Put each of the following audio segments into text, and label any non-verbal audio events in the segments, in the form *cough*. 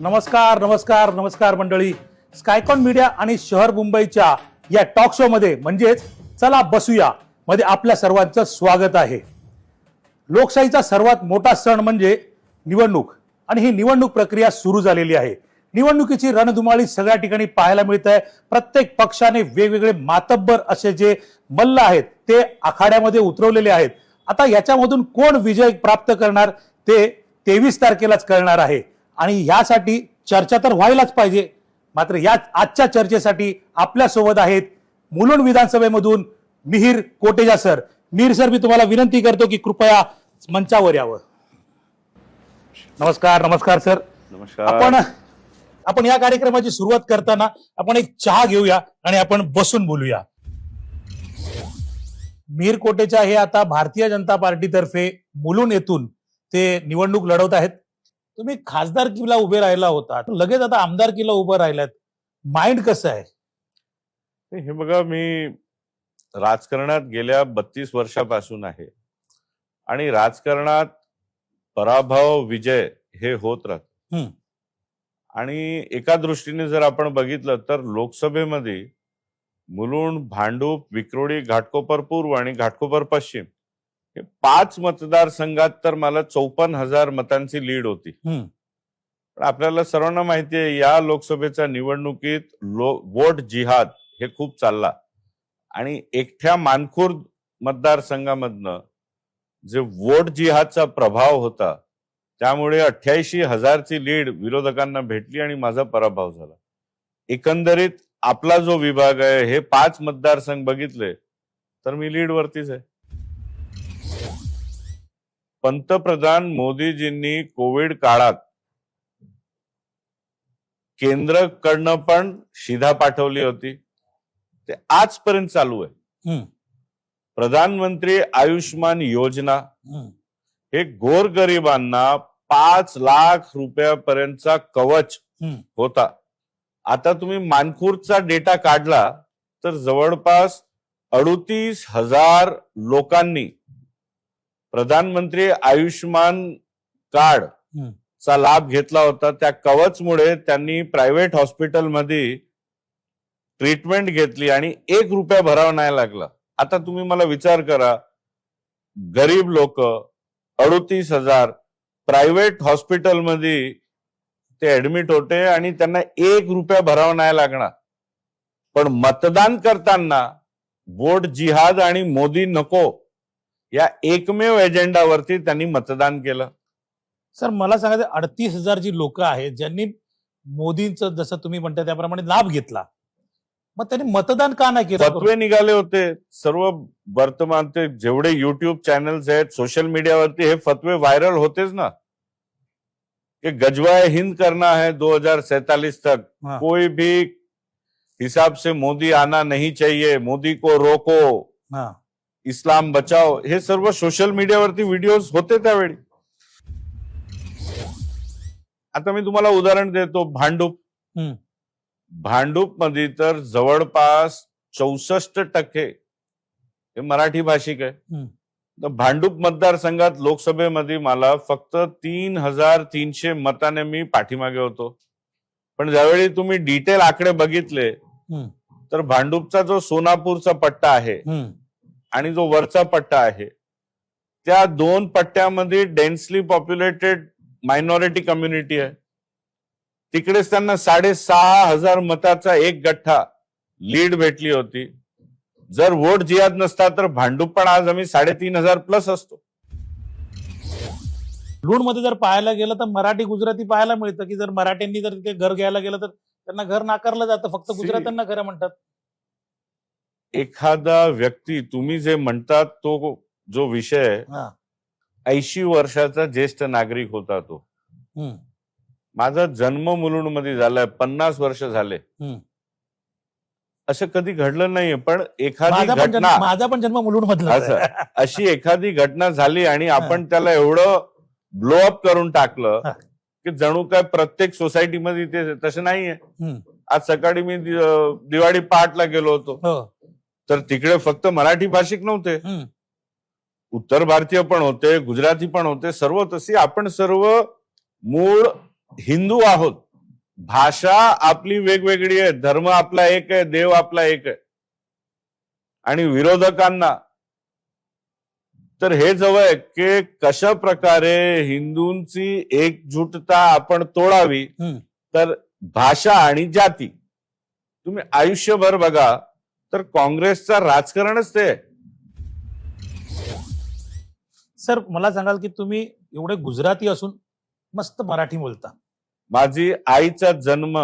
नमस्कार नमस्कार नमस्कार मंडळी. स्कायकॉन मीडिया आणि शहर मुंबईच्या या टॉक शो मध्ये म्हणजेच चला बसूया. मध्ये आपल्या सर्वांचं स्वागत आहे. लोकशाहीचा सर्वात मोठा सण म्हणजे निवडणूक. आणि ही निवडणूक प्रक्रिया सुरू झालेली आहे. निवडणुकीची रणधुमाळी सगळ्या ठिकाणी पाहायला मिळत आहे प्रत्येक पक्षाने वेगवेगळे मातब्बर असे जे मल्ल आहेत ते आखाड्यामध्ये उतरवलेले आहेत. आता याच्यामधून कोण विजय प्राप्त करणार ते तेवीस तारखेलाच कळणार आहे. आणि यासाठी चर्चा तर व्हायलाच पाहिजे. मात्र या आजच्या चर्चेसाठी आपल्यासोबत आहेत मुलुंड विधानसभेमधून मिहीर कोटेजा सर. मिहीर सर मी तुम्हाला विनंती करतो की कृपया मंचावर यावं. नमस्कार नमस्कार सर. नमस्कार. आपण आपण या कार्यक्रमाची सुरुवात करताना आपण एक चहा घेऊया आणि आपण बसून बोलूया. मीर कोटेचा हे आता भारतीय जनता पार्टीतर्फे मुलुंड येथून ते निवडणूक लढवत आहेत. तुम्ही खासदारकीला उभे राहिला होता लगेच आता आमदारकीला उभं राहिलात माइंड कसं आहे? हे बघा मी राजकारणात गेल्या बत्तीस वर्षापासून आहे. आणि राजकारणात पराभव विजय हे होत राहत. आणि एका दृष्टीने जर आपण बघितलं तर लोकसभेमध्ये मुलुंड भांडूप विक्रोळी घाटकोपर पूर्व आणि घाटकोपर पश्चिम हे पाच मतदारसंघात तर मला चौपन्न हजार मतांची लीड होती. पण आपल्याला सर्वांना माहिती आहे या लोकसभेच्या निवडणुकीत लो वोट जिहाद हे खूप चालला आणि एकट्या मानखुर्द मतदारसंघामधनं जे वोट जिहादचा प्रभाव होता त्यामुळे अठ्ठ्याऐंशी हजारची लीड विरोधकांना भेटली आणि माझा पराभव झाला एकंदरीत आपला जो विभाग आहे हे पाच मतदारसंघ बघितले तर मी लीड वरतीच आहे पंतप्रधान मोदीजींनी कोविड काळात केंद्रकडनं पण शिधा पाठवली होती ते आजपर्यंत चालू आहे. प्रधानमंत्री आयुष्मान योजना. हे गोरगरिबांना पाच लाख रुपयापर्यंतचा कवच. होता आता तुम्ही मानखुर्दचा डेटा काढला तर जवळपास अडुतीस हजार लोकांनी प्रधानमंत्री आयुष्मान कार्ड. चा लाभ घेतला होता त्या कवचमुळे त्यांनी प्रायव्हेट हॉस्पिटलमध्ये ट्रीटमेंट घेतली आणि एक रुपया भरावा नाही लागला आता तुम्ही मला विचार करा गरीब लोक अडुतीस हजार. प्रायव्हेट हॉस्पिटलमध्ये ते ऍडमिट होते आणि त्यांना एक रुपया भरावा नाही लागणार. पण मतदान करताना वोट जिहाद आणि मोदी नको या एकमेव एजेंडावरती त्यांनी मतदान केलं. सर मला सांगायचं अडतीस हजार जी लोक आहेत ज्यांनी मोदींचं जसं तुम्ही म्हणता त्याप्रमाणे लाभ घेतला मग त्यांनी मतदान का नाही केलं? फतवे निघाले होते. सर्व वर्तमान ते जेवढे युट्यूब चॅनल्स आहेत सोशल मीडियावरती हे फतवे व्हायरल होतेच ना. कि गजवा हिंद करना है 2047 तक. हाँ. कोई भी हिसाब से मोदी आना नहीं चाहिए मोदी को रोको हा. इस्लाम बचाओ. हे सर्व सोशल मीडियावरती व्हिडिओज होते त्यावेळी. आता मी तुम्हाला उदाहरण देतो भांडूप. हम्म. भांडूपमध्ये तर जवळपास चौसष्ट टक्के हे मराठी भाषिक आहे. तर भांडूप मतदारसंघात लोकसभेमध्ये मला फक्त तीन हजार तीनशे मताने मी पाठीमागे होतो पण ज्यावेळी तुम्ही डिटेल आकडे बघितले. तर भांडूपचा जो सोनापूरचा पट्टा आहे. आणि जो वरचा पट्टा आहे त्या दोन पट्ट्यामध्ये डेन्सली पॉप्युलेटेड मायनॉरिटी कम्युनिटी आहे तिकडेच त्यांना साडेसहा हजार मताचा एक गठ्ठा लीड भेटली होती जर वोट जिहाद नसता तर भांडूप पण आज आम्ही साडेतीन हजार प्लस असतो मध्ये जर पाहायला गेलं तर मराठी गुजराती पाहायला मिळतं की जर मराठ्यांनी जर तिथे घर घ्यायला गेलं तर त्यांना घर नाकारलं जातं फक्त. गुजरात्यांना घरं म्हणतात एखादा व्यक्ती तुम्ही जे म्हणतात तो जो विषय. ऐंशी वर्षाचा ज्येष्ठ नागरिक होता तो. माझा जन्म मुलुंडमध्ये झालाय पन्नास वर्ष झाले. असं कधी घडलं नाहीये पण एखादी घटना माझा पण जन्म मुलुंड मधला असं. अशी एखादी घटना झाली आणि आपण त्याला एवढं ब्लो अप करून टाकलं. की जणू काय प्रत्येक सोसायटीमध्ये ते तसं नाहीये आज सकाळी मी दिवाळी पहाटला गेलो होतो हो तर तिकडे फक्त मराठी भाषिक नव्हते. उत्तर भारतीय पण होते गुजराती पण होते सर्व तशी आपण सर्व मूळ हिंदू आहोत. भाषा आपली वेगवेगळी आहे. धर्म आपला एक आहे. देव आपला एक आहे. आणि विरोधकांना. तर हे जवळ आहे की कशा प्रकारे हिंदूंची एकजुटता आपण तोडावी. तर भाषा आणि जाती. तुम्ही आयुष्यभर बघा. तर काँग्रेसचं राजकारणच ते आहे. सर मला सांगाल की तुम्ही एवढे गुजराती असून मस्त मराठी बोलता. माझी आईचा जन्म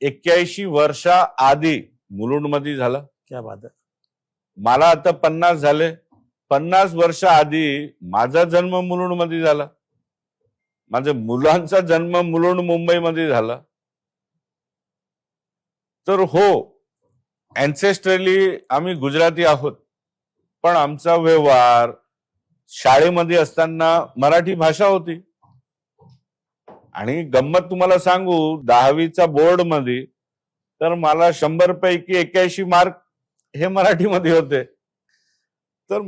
एक्क्याऐंशी वर्षा आधी मुलुंडमध्ये झाला. क्या बात आहे मला आता पन्नास झाले. पन्नास वर्ष आधी माझा जन्म मुलुंडमध्ये झाला. माझ्या मुलांचा जन्म मुलुंड मुंबईमध्ये झाला. तर हो अँसेस्ट्रली आम्ही गुजराती आहोत. पण आमचा व्यवहार शाळेमध्ये असताना मराठी भाषा होती. आणि गंमत तुम्हाला सांगू दहावीचा बोर्डमध्ये तर मला शंभर पैकी एक्क्याऐंशी मार्क हे मराठीमध्ये होते. तर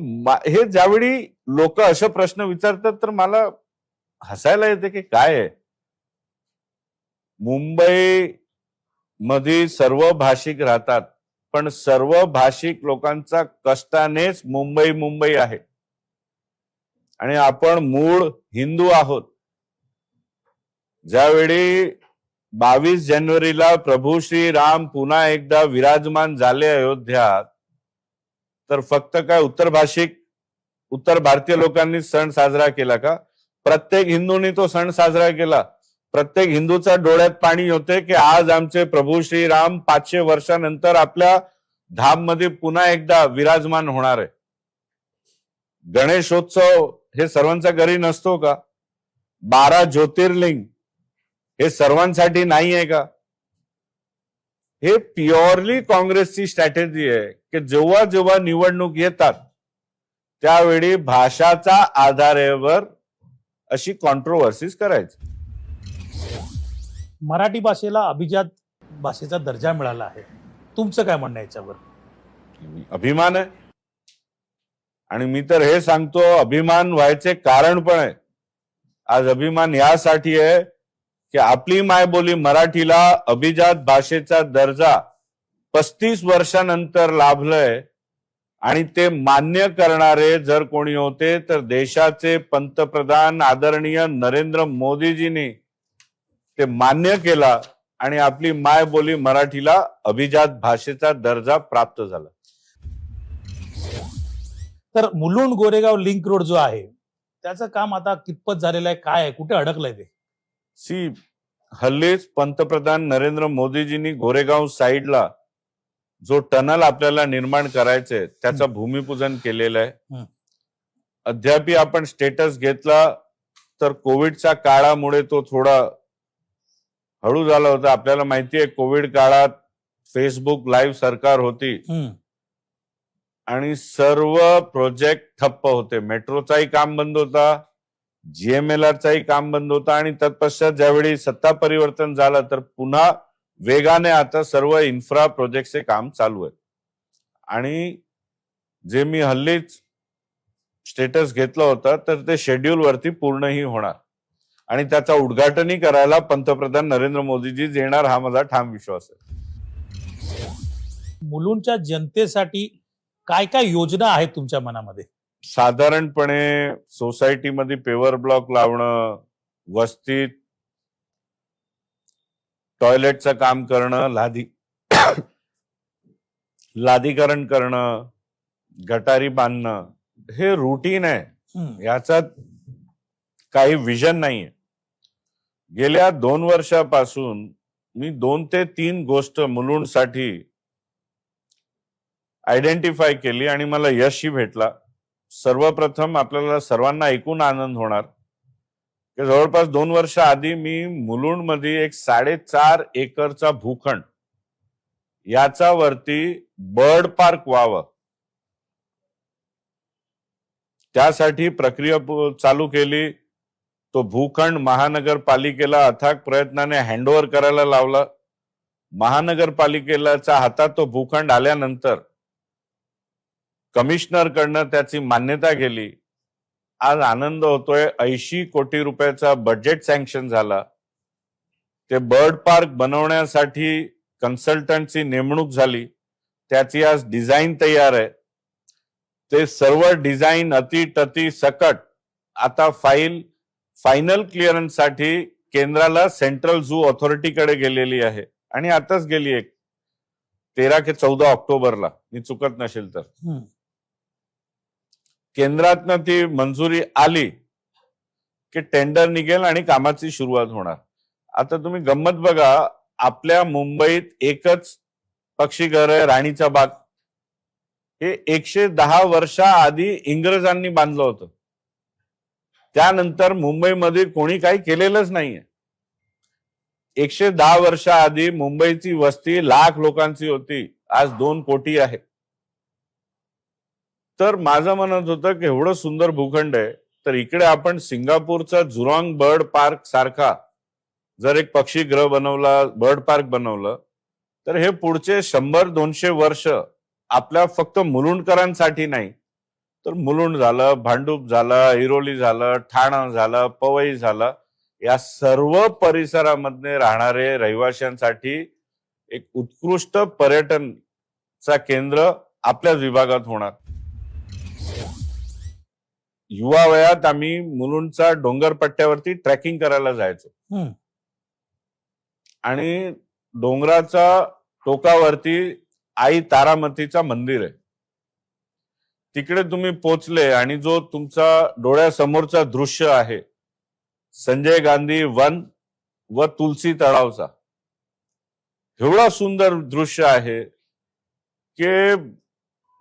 हे ज्यावेळी लोक असे प्रश्न विचारतात तर मला हसायला येते की काय आहे? मुंबई मध्ये सर्व भाषिक राहतात पण सर्व भाषिक लोकांचा कष्टानेच मुंबई मुंबई आहे. आणि आपण मूळ हिंदू आहोत. ज्यावेळी बावीस जानेवारीला प्रभू श्री राम पुन्हा एकदा विराजमान झाले अयोध्यात तर फक्त काय उत्तर भाषिक उत्तर भारतीय लोकांनी सण साजरा केला का? प्रत्येक हिंदूंनी तो सण साजरा केला. प्रत्येक हिंदूचा डोळ्यात पाणी होते की आज आमचे प्रभू श्री राम पाचशे वर्षानंतर आपल्या धाममध्ये पुन्हा एकदा विराजमान होणार आहे. गणेशोत्सव हे सर्वांच्या घरी नसतो का? बारा ज्योतिर्लिंग हे सर्वांसाठी नाही आहे का? हे प्युअरली काँग्रेसची स्ट्रॅटेजी आहे की जेव्हा जेव्हा निवडणूक येतात त्यावेळी भाषाचा आधारावर अशी कॉन्ट्रोवर्सीज करायची. मराठी भाषेला अभिजात भाषेचा दर्जा मिळाला आहे. तुमचं काय म्हणणं याच्यावर? अभिमान आहे. आणि मी तर हे सांगतो अभिमान व्हायचे कारण पण आहे. आज अभिमान यासाठी आहे की आपली मायबोली मराठीला अभिजात भाषेचा दर्जा पस्तीस वर्षानंतर लाभलंय आणि ते मान्य करणारे जर कोणी होते तर देशाचे पंतप्रधान आदरणीय नरेंद्र मोदीजींनी ते मान्य केला आणि आपली मायबोली मराठीला अभिजात भाषेचा दर्जा प्राप्त झाला. तर मुलुंड गोरेगाव लिंक रोड जो आहे त्याचं काम आता कितपत झालेलं आहे काय आहे कुठे अडकलंय ते? सी हल्लीच पंतप्रधान नरेंद्र मोदीजींनी गोरेगाव साईडला जो टनल आपल्याला निर्माण करायचंय त्याचं भूमिपूजन केलेलं आहे. अद्यापि आपण स्टेटस घेतला तर कोविडच्या काळामुळे तो थोडा हळू झाला होता. आपल्याला माहिती आहे कोविड काळात फेसबुक लाईव्ह सरकार होती. आणि सर्व प्रोजेक्ट ठप्प होते. मेट्रोचाही काम बंद होता. जीएमएलआरचाही काम बंद होता आणि तत्पश्चात ज्यावेळी सत्ता परिवर्तन झालं तर पुन्हा वेगाने आता सर्व इन्फ्रा प्रोजेक्टचे काम चालू आहे आणि जे मी हल्लीच स्टेटस घेतलं होतं तर ते शेड्यूल वरती पूर्णही होणार. आणि त्याचा उद्घाटनही करायला पंतप्रधान नरेंद्र मोदीजी येणार हा माझा ठाम विश्वास आहे. मुलुंडच्या जनतेसाठी काय काय योजना आहेत तुमच्या मनामध्ये? साधारणपणे सोसायटीमध्ये पेवर ब्लॉक लावणं वस्तीत टॉयलेटचं काम करणं लादी लादीकरण करणं गटारी बांधणं हे रुटीन आहे. याच्यात काही विजन नाहीये. गेल्या दोन वर्षापासून मी दोन ते तीन गोष्ट मुलुंडसाठी आयडेंटिफाय केली आणि मला यशही भेटला. सर्वप्रथम आपल्याला सर्वांना ऐकून आनंद होणार. की जवळपास दोन वर्ष आधी मी मुलुंडमध्ये एक साडेचार एकरचा भूखंड याचा वरती बर्ड पार्क व्हावं. त्यासाठी प्रक्रिया चालू केली. तो भूखंड महानगरपालिकेला अथाक प्रयत्नाने हँडओव्हर करायला लावला. महानगरपालिकेलाच्या हातात तो भूखंड आल्यानंतर कमिशनरकडनं त्याची मान्यता गेली. आज आनंद होतोय. ऐंशी कोटी रुपयाचा बजेट सँक्शन झाला. ते बर्ड पार्क बनवण्यासाठी कन्सल्टंटची नेमणूक झाली. त्याची आज डिझाईन तयार आहे. ते सर्व डिझाईन अति टती सकट. आता फाईल फायनल क्लिअरन्ससाठी केंद्राला सेंट्रल झू ऑथॉरिटीकडे गेलेली आहे. आणि आताच गेली एक. तेरा ते चौदा ऑक्टोबरला. मी चुकत नसेल तर. केंद्रातनं ती मंजुरी आली की टेंडर निघेल आणि कामाची सुरुवात होणार. आता तुम्ही गंमत बघा आपल्या मुंबईत एकच पक्षीघर आहे राणीचा बाग. हे एकशे दहा वर्षाआधी इंग्रजांनी बांधलं होतं. त्यानंतर मुंबईमध्ये कोणी काही केलेलंच नाहीये. एकशे दहा वर्षाआधी मुंबईची वस्ती लाख लोकांची होती. आज दोन कोटी आहे. तर माझं म्हणत होतं की एवढं सुंदर भूखंड आहे तर इकडे आपण सिंगापूरचा झुरॉंग बर्ड पार्क सारखा जर एक पक्षीगृह बनवला बर्ड पार्क बनवलं तर हे पुढचे शंभर दोनशे वर्ष आपल्या फक्त मुलुंडकरांसाठी नाही. तर मुलुंड झालं भांडूप झालं हिरोली झालं ठाणा झालं पवई झालं या सर्व परिसरामध्ये राहणारे रहिवाशांसाठी एक उत्कृष्ट पर्यटनचा केंद्र आपल्याच विभागात होणार. युवा वयात आम्ही मुलुंडचा डोंगर पट्ट्यावरती ट्रेकिंग करायला जायचो. आणि डोंगराच्या टोकावरती आई तारामतीचा मंदिर आहे. तिकडे तुम्ही पोचले आणि जो तुमचा डोळ्यासमोरचा दृश्य आहे संजय गांधी वन व तुलसी तळावचा. एवढा सुंदर दृश्य आहे की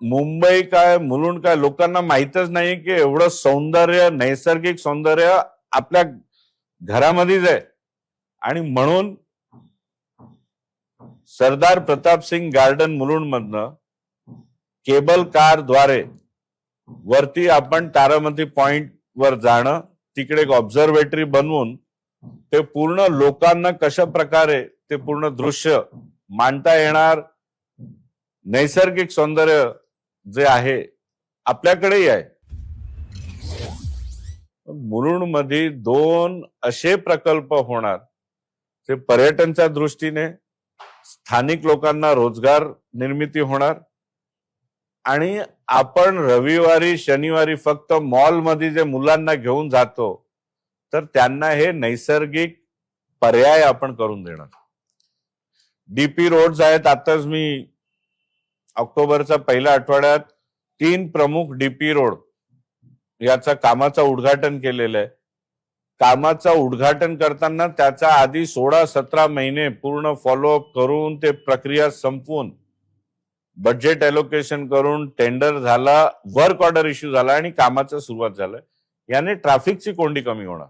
मुंबई काय मुलुंड काय लोकांना माहीतच नाही की एवढं सौंदर्य नैसर्गिक सौंदर्य आपल्या घरामध्येच आहे. आणि म्हणून सरदार प्रताप सिंग गार्डन मुलुंड मधनं केबल कारद्वारे वरती आपण तारामती पॉइंट वर जाणं तिकडे एक ऑब्झर्वेटरी बनवून ते पूर्ण लोकांना कशा प्रकारे ते पूर्ण दृश्य मांडता येणार नैसर्गिक सौंदर्य जे आहे आपल्याकडेही आहे. मुलुंडमध्ये दोन असे प्रकल्प होणार ते पर्यटनच्या दृष्टीने स्थानिक लोकांना रोजगार निर्मिती होणार आणि आपण रविवारी शनिवारी फक्त मॉलमध्ये जे मुलांना घेऊन जातो तर त्यांना हे नैसर्गिक पर्याय आपण करून देणार. डीपी रोड्स आहेत आताच मी ऑक्टोबरच्या पहिल्या आठवड्यात तीन प्रमुख डीपी रोड याचा कामाचं उद्घाटन केलेलं आहे. कामाचं उद्घाटन करताना त्याच्या आधी सोळा सतरा महिने पूर्ण फॉलोअप करून ते प्रक्रिया संपवून बजेट अलोकेशन करून टेंडर झाला वर्क ऑर्डर इश्यू झाला आणि कामाचं सुरुवात झालं. याने ट्रॅफिकची कोंडी कमी होणार.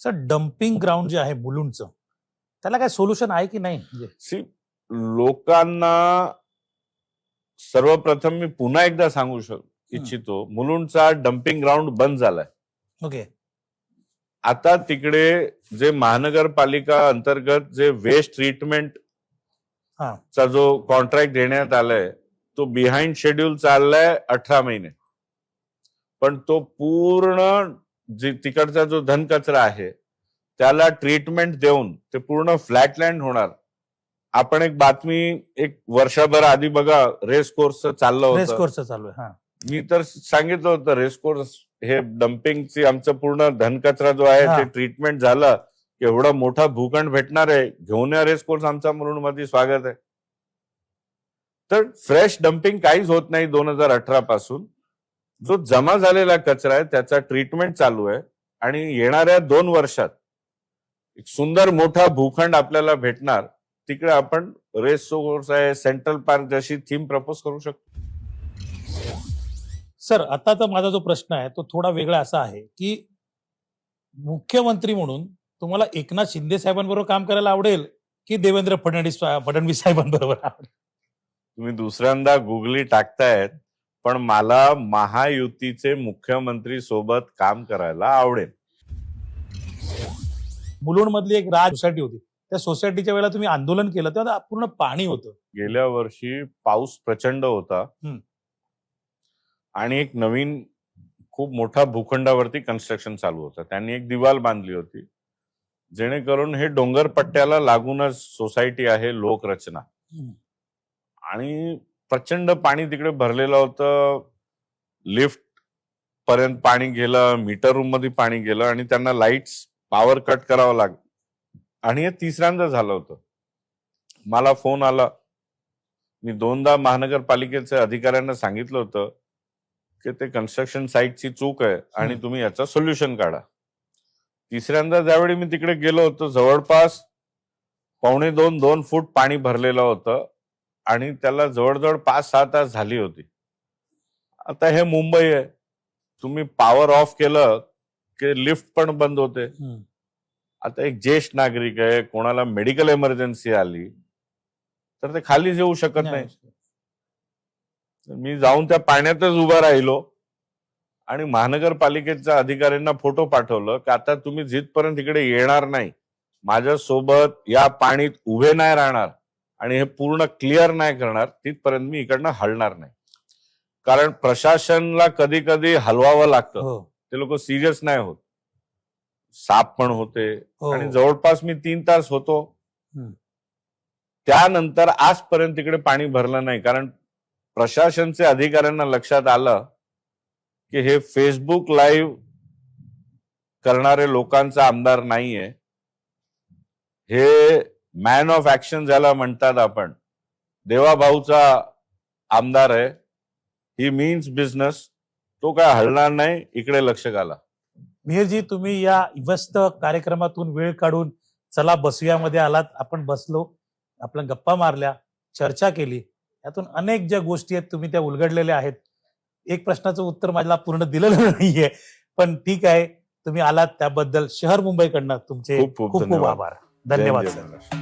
सर डम्पिंग ग्राउंड जे आहे मुलुंडचं त्याला काय सोल्युशन आहे की नाही? सी लोकांना सर्वप्रथम मी पुन्हा एकदा सांगू शक इच्छितो मुलुंडचा डम्पिंग ग्राउंड बंद झालाय. ओके. आता तिकडे जे महानगरपालिका अंतर्गत जे वेस्ट ट्रीटमेंट. चा जो कॉन्ट्रॅक्ट देण्यात आलाय तो बिहाइंड शेड्यूल चाललाय अठरा महिने. पण तो पूर्ण जे तिकडचा जो धनकचरा आहे त्याला ट्रीटमेंट देऊन ते पूर्ण फ्लॅटलँड होणार. आपण एक बातमी एक वर्षभर आधी बघा रेस कोर्स चाललं रेस होतं. कोर्स चालू आहे हा. मी तर सांगितलं होतं रेस कोर्स हे डम्पिंगची आमचं पूर्ण धनकचरा जो आहे हा. ते ट्रीटमेंट झालं. एवढा मोठा भूखंड भेटणार आहे. घेऊन या रेस कोर्स आमचा मुलुंडमध्ये स्वागत आहे. तर फ्रेश डम्पिंग काहीच होत नाही दोन हजार अठरा पासून जो जमा झालेला कचरा आहे त्याचा ट्रीटमेंट चालू आहे. आणि येणाऱ्या दोन वर्षात एक सुंदर मोठा भूखंड आपल्याला भेटणार. तिकडे आपण रेस कोर्स आहे सेंट्रल पार्क जशी थीम प्रपोज करू शकतो. सर आता तर माझा जो प्रश्न आहे तो थोडा वेगळा असा आहे की मुख्यमंत्री म्हणून तुम्हाला एकनाथ शिंदे साहेबांबरोबर काम करायला आवडेल की देवेंद्र फडणवीस फडणवीस साहेबांबरोबर आवडेल? तुम्ही दुसऱ्यांदा गुगली टाकतायत पण मला महायुतीचे मुख्यमंत्री सोबत काम करायला आवडेल. मुलुंड एक राज सोसायटी होती. त्या सोसायटीच्या वेळेला तुम्ही आंदोलन केलं तेव्हा पूर्ण पाणी होतं. गेल्या वर्षी पाऊस प्रचंड होता. आणि एक नवीन खूप मोठा भूखंडावरती कन्स्ट्रक्शन चालू होतं. त्यांनी एक दिवाल बांधली होती. जेणेकरून हे डोंगर पट्ट्याला लागूनच सोसायटी आहे लोकरचना. आणि प्रचंड पाणी तिकडे भरलेलं होतं. लिफ्ट पर्यंत पाणी गेलं मीटर रूममध्ये पाणी गेलं आणि त्यांना लाईट्स पॉवर कट करावं लाग आणि हे तिसऱ्यांदा झालं होतं. मला फोन आला. मी दोनदा महानगरपालिकेच्या अधिकाऱ्यांना सांगितलं होतं की ते कन्स्ट्रक्शन साईटची चूक आहे आणि. तुम्ही याचं सोल्युशन काढा. तिसऱ्यांदा ज्यावेळी मी तिकडे गेलो होतो जवळपास पावणे दोन दोन फूट पाणी भरलेलं होतं आणि त्याला जवळजवळ पाच सहा तास झाली होती. आता हे मुंबई आहे. तुम्ही पॉवर ऑफ केलं की लिफ्ट पण बंद होते. आता एक ज्येष्ठ नागरिक आहे कोणाला मेडिकल इमर्जन्सी आली तर ते खाली येऊ शकत नाही मी जाऊन त्या पाण्यातच उभा राहिलो आणि महानगरपालिकेच्या अधिकाऱ्यांना फोटो पाठवलं की आता तुम्ही जिथपर्यंत इकडे येणार नाही माझ्यासोबत या पाणीत उभे नाही राहणार आणि हे पूर्ण क्लिअर नाही करणार तिथपर्यंत मी इकडनं हलणार नाही. कारण प्रशासनला कधी कधी हलवावं लागतं. हो. ते लोक सिरियस नाही होत. साप पण होते. हो. आणि जवळपास मी तीन तास होतो. त्यानंतर आजपर्यंत तिकडे पाणी भरलं नाही. कारण प्रशासनचे अधिकाऱ्यांना लक्षात आलं की हे फेसबुक लाईव्ह करणारे लोकांचा आमदार नाहीये. हे मॅन ऑफ ऍक्शन ज्याला म्हणतात आपण देवाभाऊचा आमदार आहे. ही मीन्स बिझनेस तो काय हलणार नाही? इकडे लक्ष घाला. मिहिरजी तुम्ही या व्यस्त कार्यक्रमातून वेळ काढून चला बसूयामध्ये आलात. आपण बसलो आपण गप्पा मारल्या चर्चा केली. यातून अनेक ज्या गोष्टी आहेत तुम्ही त्या उलगडलेल्या आहेत. एक प्रश्नाचं उत्तर मला पूर्ण दिलेलं *laughs* नाहीये. पण ठीक आहे तुम्ही आलात त्याबद्दल शहर मुंबईकडनं तुमचे खूप खूप. आभार. धन्यवाद सर.